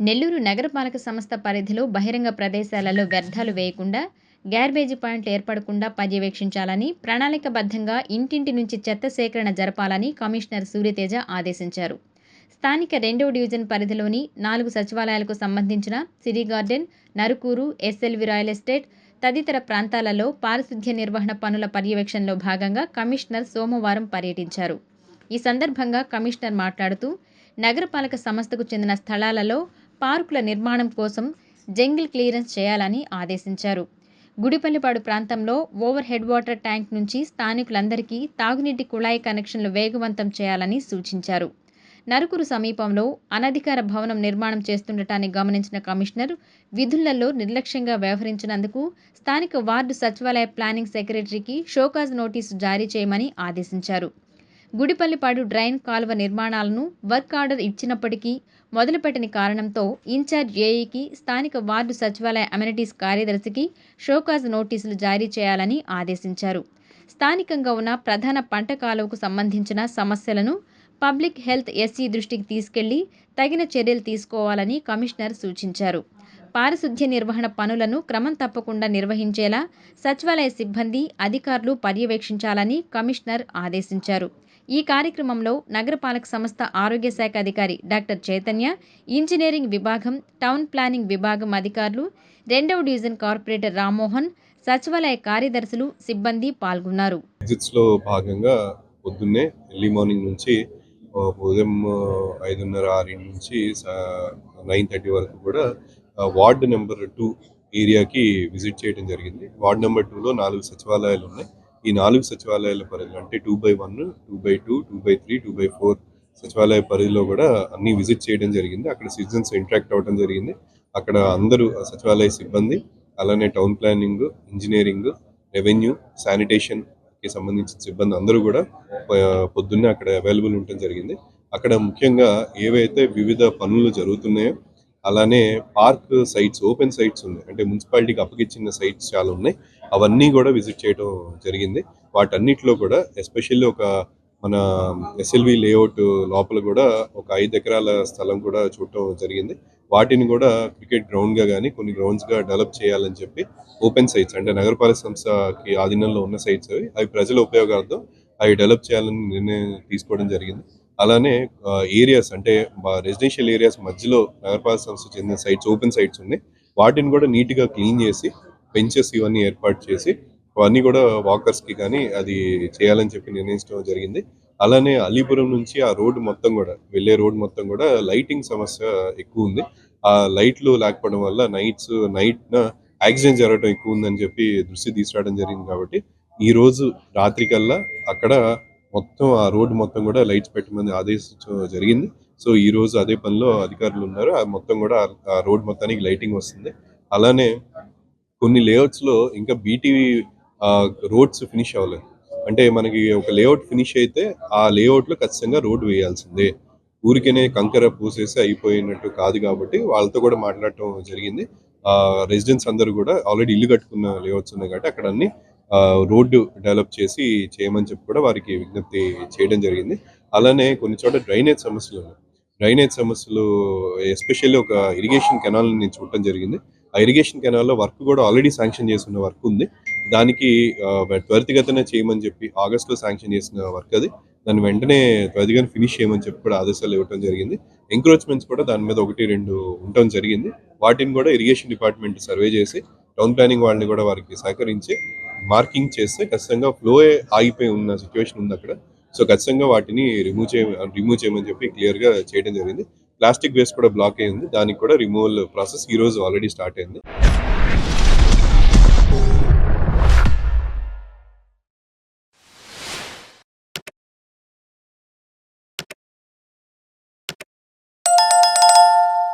నెల్లూరు నగరపాలక సంస్థ పరిధిలో బహిరంగ ప్రదేశాలలో వ్యర్థాలు వేయకుండా గ్యార్బేజీ పాయింట్లు ఏర్పడకుండా పర్యవేక్షించాలని ప్రణాళికబద్ధంగా ఇంటింటి నుంచి చెత్త సేకరణ జరపాలని కమిషనర్ సూర్యతేజ ఆదేశించారు. స్థానిక రెండవ డివిజన్ పరిధిలోని నాలుగు సచివాలయాలకు సంబంధించిన Siri garden Narukuru SLV royal estate తదితర ప్రాంతాలలో పారిశుధ్య నిర్వహణ పనుల పర్యవేక్షణలో భాగంగా కమిషనర్ సోమవారం పర్యటించారు. ఈ సందర్భంగా కమిషనర్ మాట్లాడుతూ నగరపాలక సంస్థకు చెందిన స్థలాలలో పార్కుల నిర్మాణం కోసం జంగిల్ క్లియరెన్స్ చేయాలని ఆదేశించారు. గుడిపల్లిపాడు ప్రాంతంలో ఓవర్ హెడ్ వాటర్ ట్యాంక్ నుంచి స్థానికులందరికీ తాగునీటి కుళాయి కనెక్షన్లు వేగవంతం చేయాలని సూచించారు. నరుకురు సమీపంలో అనధికార భవనం నిర్మాణం చేస్తుండటాన్ని గమనించిన కమిషనర్ విధులలో నిర్లక్ష్యంగా వ్యవహరించినందుకు స్థానిక వార్డు సచివాలయ ప్లానింగ్ సెక్రటరీకి షోకాజ్ నోటీసు జారీ చేయమని ఆదేశించారు. గుడిపల్లిపాడు డ్రైన్ కాలువ నిర్మాణాలను వర్క్ ఆర్డర్ ఇచ్చినప్పటికీ మొదలుపెట్టని కారణంతో ఇన్ఛార్జ్ ఏఈకి స్థానిక వార్డు సచివాలయ అమెనిటీస్ కార్యదర్శికి షోకాజ్ నోటీసులు జారీ చేయాలని ఆదేశించారు. స్థానికంగా ఉన్న ప్రధాన పంట కాలువకు సంబంధించిన సమస్యలను పబ్లిక్ హెల్త్ ఎస్సీ దృష్టికి తీసుకెళ్ళి తగిన చర్యలు తీసుకోవాలని కమిషనర్ సూచించారు. పారిశుద్ధ్య నిర్వహణ పనులను క్రమం తప్పకుండా నిర్వహించేలా సచివాలయ సిబ్బంది అధికారులు పర్యవేక్షించాలని కమిషనర్ ఆదేశించారు. ఈ కార్యక్రమంలో నగరపాలక సంస్థ ఆరోగ్య శాఖ అధికారి డాక్టర్ చైతన్య ఇంజనీరింగ్ విభాగం టౌన్ ప్లానింగ్ విభాగం అధికారులు రెండవ డివిజన్ కార్పొరేటర్ రామ్మోహన్ సచివాలయ కార్యదర్శులు సిబ్బంది పాల్గొన్నారు. లో భాగంగా పొద్దున్నే ఎర్లీ మార్నింగ్ నుంచి ఉదయం ఐదున్నర ఆరింటి నుంచి నైన్ థర్టీ వరకు కూడా వార్డు నెంబర్ టూ ఏరియాకి విజిట్ చేయడం జరిగింది. వార్డ్ నెంబర్ టూలో నాలుగు సచివాలయాలు ఉన్నాయి. ఈ నాలుగు సచివాలయాల పరిధిలో అంటే two by one two by two two by three two by four సచివాలయ పరిధిలో కూడా అన్ని విజిట్ చేయడం జరిగింది. అక్కడ సిటిజన్స్ ఇంటరాక్ట్ అవ్వడం జరిగింది. అక్కడ అందరూ సచివాలయ సిబ్బంది అలానే టౌన్ ప్లానింగ్ ఇంజనీరింగ్ రెవెన్యూ శానిటేషన్కి సంబంధించిన సిబ్బంది అందరూ కూడా పొద్దున్నే అక్కడ అవైలబుల్ ఉండటం జరిగింది. అక్కడ ముఖ్యంగా ఏవైతే వివిధ పనులు జరుగుతున్నాయో అలానే పార్క్ సైట్స్ ఓపెన్ సైట్స్ ఉన్నాయి. అంటే మున్సిపాలిటీకి అప్పగిచ్చిన సైట్స్ చాలా ఉన్నాయి. అవన్నీ కూడా విజిట్ చేయడం జరిగింది. వాటన్నిటిలో కూడా ఎస్పెషల్లీ ఒక మన ఎస్ఎల్వి లేఅవుట్ లోపల కూడా ఒక ఐదు ఎకరాల స్థలం కూడా చూడటం జరిగింది. వాటిని కూడా క్రికెట్ గ్రౌండ్గా కానీ కొన్ని గ్రౌండ్స్గా డెవలప్ చేయాలని చెప్పి ఓపెన్ సైట్స్ అంటే నగరపాలక సంస్థకి ఆధీనంలో ఉన్న సైట్స్ అవి. అవి ప్రజల ఉపయోగార్థం అవి డెవలప్ చేయాలని నిర్ణయం తీసుకోవడం జరిగింది. అలానే ఏరియాస్ అంటే రెసిడెన్షియల్ ఏరియాస్ మధ్యలో నగరపాలక సంస్థ చెందిన సైట్స్ ఓపెన్ సైట్స్ ఉన్నాయి. వాటిని కూడా నీట్గా క్లీన్ చేసి బెంచెస్ ఇవన్నీ ఏర్పాటు చేసి అవన్నీ కూడా వాకర్స్కి కానీ అది చేయాలని చెప్పి నిర్ణయించడం జరిగింది. అలానే అలీపురం నుంచి ఆ రోడ్డు మొత్తం కూడా వెళ్ళే రోడ్డు మొత్తం కూడా లైటింగ్ సమస్య ఎక్కువ ఉంది. ఆ లైట్లు లేకపోవడం వల్ల నైట్స్ నైట్ యాక్సిడెంట్ జరగడం ఎక్కువ ఉందని చెప్పి దృష్టి తీసుకురావడం జరిగింది కాబట్టి ఈ రోజు రాత్రి కల్లా అక్కడ మొత్తం ఆ రోడ్డు మొత్తం కూడా లైట్స్ పెట్టమని ఆదేశించడం జరిగింది. సో ఈ రోజు అదే పనిలో అధికారులు ఉన్నారు. ఆ మొత్తం కూడా ఆ- రోడ్ మొత్తానికి లైటింగ్ వస్తుంది. అలానే కొన్ని లేఅవుట్స్లో ఇంకా బీటీవీ రోడ్స్ ఫినిష్ అవ్వలేదు. అంటే మనకి ఒక లేఅవుట్ ఫినిష్ అయితే ఆ లేఅవుట్లో ఖచ్చితంగా రోడ్ వేయాల్సిందే. ఊరికేనే కంకర పూసేసి అయిపోయినట్టు కాదు కాబట్టి వాళ్ళతో కూడా మాట్లాడటం జరిగింది. ఆ రెసిడెంట్స్ అందరూ కూడా ఆల్రెడీ ఇల్లు కట్టుకున్న లేఅవుట్స్ ఉన్నాయి కాబట్టి అక్కడ అన్ని రోడ్డు డెవలప్ చేసి చేయమని చెప్పి కూడా వారికి విజ్ఞప్తి చేయడం జరిగింది. అలానే కొన్ని చోట్ల డ్రైనేజ్ సమస్యలు ఉన్నాయి. డ్రైనేజ్ సమస్యలు ఎస్పెషల్లీ ఒక ఇరిగేషన్ కెనాల్ నేను చూడటం జరిగింది. ఆ ఇరిగేషన్ కెనాల్లో వర్క్ కూడా ఆల్రెడీ శాంక్షన్ చేసిన వర్క్ ఉంది. దానికి త్వరితగతనే త్వరితగతిన చేయమని చెప్పి ఆగస్ట్లో శాంక్షన్ చేసిన వర్క్ అది. దాన్ని వెంటనే త్వరితగతిన ఫినిష్ చేయమని చెప్పి కూడా ఆదేశాలు ఇవ్వడం జరిగింది. ఎంక్రోచ్మెంట్స్ కూడా దాని మీద ఒకటి రెండు ఉండటం జరిగింది. వాటిని కూడా ఇరిగేషన్ డిపార్ట్మెంట్ సర్వే చేసి టౌన్ ప్లానింగ్ వాళ్ళని కూడా వారికి సహకరించి మార్కింగ్ చేస్తే ఖచ్చితంగా ఫ్లో ఆగిపోయి ఉన్న సిచ్యువేషన్ ఉంది అక్కడ. సో ఖచ్చితంగా వాటిని రిమూవ్ చేయ రిమూవ్ చేయమని చెప్పి క్లియర్గా చేయడం జరిగింది. ప్లాస్టిక్ వేస్ట్ కూడా బ్లాక్ అయింది దానికి కూడా రిమూవల్ ప్రాసెస్ ఈరోజు ఆల్రెడీ స్టార్ట్ అయింది.